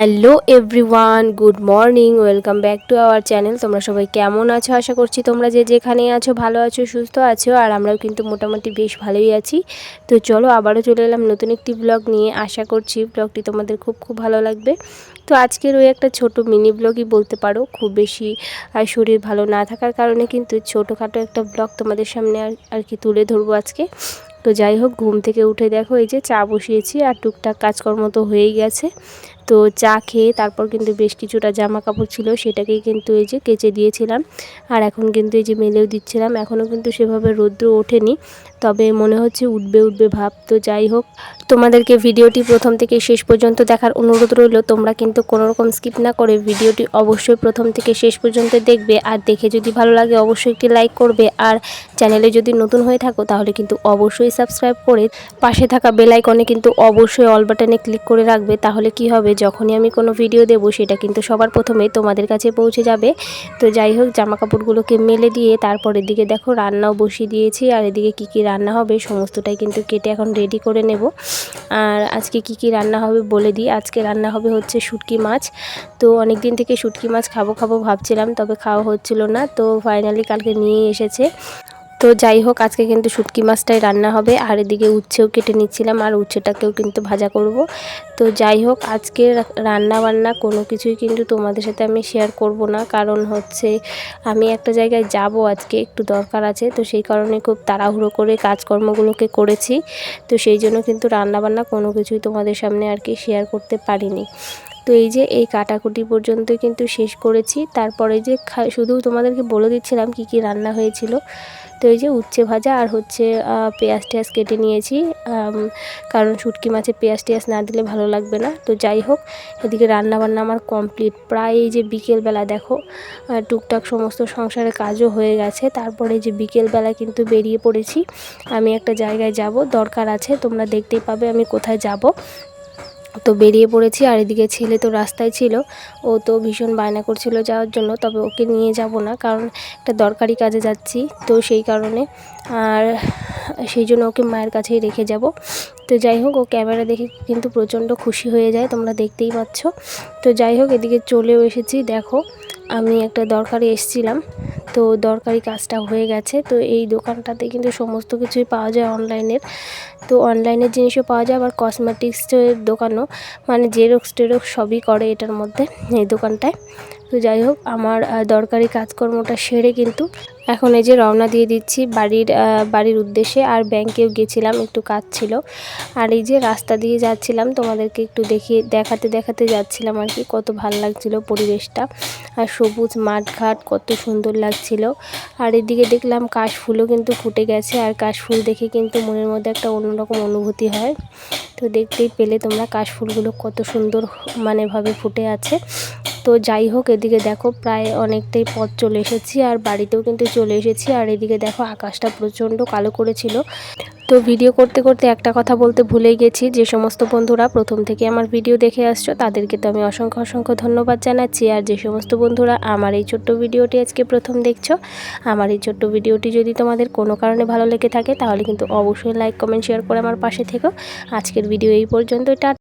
Hello everyone good morning welcome back to our channel তোমরা সবাই কেমন আছো? আশা করছি তোমরা যে যেখানে আছো, ভালো আছো, সুস্থ আছো, আর আমরাও কিন্তু মোটামুটি বেশ ভালোই আছি। তো চলো আবারও চলে এলাম নতুন একটি ব্লগ নিয়ে। আশা করছি ব্লগটি তোমাদের খুব খুব ভালো লাগবে। তো আজকের ওই একটা ছোট মিনি ব্লগই বলতে পারো, খুব বেশি শরীর ভালো না থাকার কারণে কিন্তু ছোটোখাটো একটা ব্লগ তোমাদের সামনে আর আর কি তুলে ধরবো আজকে। তো যাই হোক, ঘুম থেকে উঠে দেখো, এই যে চা বসিয়েছি আর টুকটাক কাজকর্ম তো হয়েই গেছে। তো চা খেয়ে তারপর কিন্তু বেশ কিছুটা জামা কাপড় ছিল, সেটাকেই কিন্তু এই যে কেচে দিয়েছিলাম। আর এখন কিন্তু এই যে মেলেও দিচ্ছিলাম এখনও কিন্তু সেভাবে রৌদ্র ওঠেনি, তবে মনে হচ্ছে উঠবে উঠবে ভাব। তো যাই হোক, তোমাদেরকে ভিডিওটি প্রথম থেকে শেষ পর্যন্ত দেখার অনুরোধ রইল। তোমরা কিন্তু কোনো রকম স্কিপ না করে ভিডিওটি অবশ্যই প্রথম থেকে শেষ পর্যন্ত দেখবে। আর দেখে যদি ভালো লাগে, অবশ্যই একটি লাইক করবে। আর চ্যানেলে যদি নতুন হয়ে থাকো, তাহলে কিন্তু অবশ্যই সাবস্ক্রাইব করে পাশে থাকা বেল আইকনে কিন্তু অবশ্যই অল বাটনে ক্লিক করে রাখবে। তাহলে কি হবে? যখনই আমি কোনো ভিডিও দেব, সেটা কিন্তু সবার প্রথমে তোমাদের কাছে পৌঁছে যাবে। তো যাই হোক জামা কাপড়গুলোকে মেলে দিয়ে তারপরের দিকে দেখো, রান্নাও বসিয়ে দিয়েছি। আর এদিকে কী কী রান্না হবে, সমস্তটাই কিন্তু কেটে এখন রেডি করে নেব। আর আজকে কি কি রান্না হবে বলে দিই। আজকে রান্না হবে হচ্ছে শুটকি মাছ। তো অনেক দিন থেকে শুটকি মাছ খাব খাব ভাবছিলাম, তবে খাওয়া হচ্ছিল না। তো ফাইনালি কালকে নিয়ে এসেছে। তো যাই হোক, আজকে কিন্তু শুটকি মাছটাই রান্না হবে। আর এদিকে উচ্ছেও কেটে নিচ্ছিলাম, আর উচ্ছেটাকেও কিন্তু ভাজা করব। তো যাই হোক, আজকে রান্না বান্না কোনো কিছুই কিন্তু তোমাদের সাথে আমি শেয়ার করব না। কারণ হচ্ছে, আমি একটা জায়গায় যাব আজকে, একটু দরকার আছে। তো সেই কারণে খুব তাড়াহুড়ো করে কাজকর্মগুলোকে করেছি। তো সেই জন্য কিন্তু রান্না বান্না কোনো কিছুই তোমাদের সামনে আর কি শেয়ার করতে পারিনি। তো এই যে এই কাটাকুটি পর্যন্ত কিন্তু শেষ করেছি। তারপরে যে শুধু তোমাদেরকে বলে দিচ্ছিলাম কি কি রান্না হয়েছিল। তো এই যে উচ্ছে ভাজা আর হচ্ছে পেঁয়াজ টেয়াজ কেটে নিয়েছি। কারণ শুটকি মাছে পেঁয়াজ টেয়াজ না দিলে ভালো লাগবে না। তো যাই হোক, এদিকে রান্না বান্না আমার কমপ্লিট। প্রায় এই যে বিকেলবেলা দেখো টুকটাক সমস্ত সংসারের কাজও হয়ে গেছে। তারপরে যে বিকেলবেলা কিন্তু বেরিয়ে পড়েছি। আমি একটা জায়গায় যাব, দরকার আছে, তোমরা দেখতেই পাবে আমি কোথায় যাব। তো বেরিয়ে পড়েছি আর এদিকে ছেলে তো রাস্তায় ছিল। ও তো ভীষণ বায়না করছিল যাওয়ার জন্য, তবে ওকে নিয়ে যাব না কারণ একটা দরকারি কাজে যাচ্ছি তো সেই কারণে। আর সেই জন্য ওকে মায়ের কাছেই রেখে যাব। তো যাই হোক, ও ক্যামেরা দেখে কিন্তু প্রচণ্ড খুশি হয়ে যায়, তোমরা দেখতেই পাচ্ছ। তো যাই হোক, এদিকে চলেও এসেছি, দেখো। আমি একটা দরকারি এসেছিলাম, তো দরকারি কাজটা হয়ে গেছে। তো এই দোকানটাতে কিন্তু সমস্ত কিছুই পাওয়া যায় অনলাইনের। তো অনলাইনের জিনিসও পাওয়া যায়, আবার কসমেটিক্সের দোকানও। মানে জেরক্স টেরক্স সবই করে এটার মধ্যে, এই দোকানটায়। তো যাই হোক, আমার দরকারি কাজকর্মটা সেরে কিন্তু এখন এই যে রওনা দিয়ে দিচ্ছি বাড়ির বাড়ির উদ্দেশ্যে, আর ব্যাংকেও গেছিলাম, একটু কাজ ছিল। আর এই যে রাস্তা দিয়ে যাচ্ছিলাম, তোমাদেরকে একটু দেখিয়ে, দেখাতে দেখাতে যাচ্ছিলাম আর কি, কত ভালো লাগছিল পরিবেশটা। আর সবুজ মাঠঘাট কত সুন্দর লাগছিল। আর এদিকে দেখলাম কাশফুলও কিন্তু ফুটে গেছে, আর কাশফুল দেখে কিন্তু মনের মধ্যে একটা অন্যরকম অনুভূতি হয়। তো দেখতেই পেলে তোমরা কাশফুলগুলো কত সুন্দর, মানেভাবে ফুটে আছে। তো যাই হোক, এদিকে দেখো প্রায় অনেকটাই পথ চলে এসেছি আর বাড়িতেও কিন্তু চলে এসেছি। আর এদিকে দেখো আকাশটা প্রচণ্ড কালো করেছিল। তো ভিডিও করতে করতে একটা কথা বলতে ভুলেই গেছি। যে সমস্ত বন্ধুরা প্রথম থেকে আমার ভিডিও দেখে আসছো, তাদেরকে তো আমি অসংখ্য অসংখ্য ধন্যবাদ জানাচ্ছি। আর যে সমস্ত বন্ধুরা আমার এই ছোট্ট ভিডিওটি আজকে প্রথম দেখছ, আমার এই ছোট্ট ভিডিওটি যদি তোমাদের কোনো কারণে ভালো লেগে থাকে, তাহলে কিন্তু অবশ্যই লাইক কমেন্ট শেয়ার করে আমার পাশে থেকো। আজকের ভিডিও এই পর্যন্ত